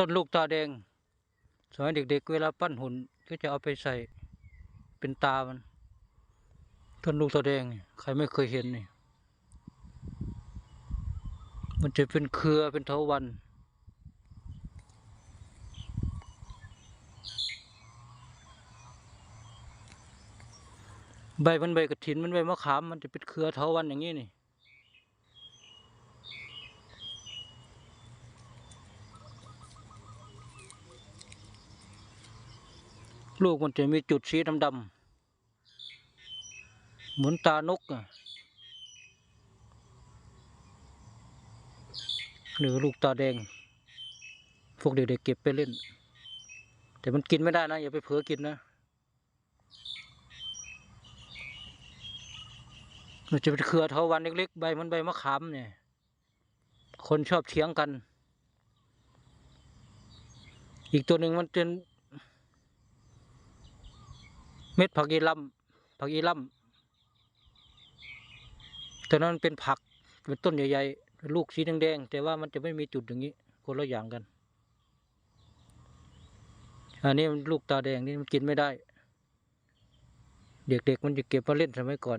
ต้นลูกตาแดง สมัยเด็กๆเวลาปั้นหุ่นก็จะเอาไปใส่เป็นตามัน ต้นลูกตาแดง ใครไม่เคยเห็นนี่ มันจะเป็นเครือเป็นเถาวันใบมันใบกระถินมันใบมะขามมันจะเป็นเครือเถาวันอย่างนี้นี่ ลูกมันจะมีจุดสีดำๆเหมือนตานกอะหรือลูกตาแดง พวกเด็กๆเก็บไปเล่น แต่มันกินไม่ได้นะ อย่าไปเผลอกินนะมันจะเป็นเครือเทาวันเล็กๆ ใบเหมันใบมะขามเนี่ย คนชอบเถียงกัน อีกตัวหนึ่งมันเป็น เม็ดผักอีลำผักอีลำตัวนั้นมันเป็นผักเป็นต้นใหญ่ๆ ลูกสีแดงๆ แต่ว่ามันจะไม่มีจุดอย่างนี้ คนละอย่างกัน อันนี้มันลูกตาแดงนี่มันกินไม่ได้ เด็กๆมันจะเก็บมาเล่นสมัยก่อน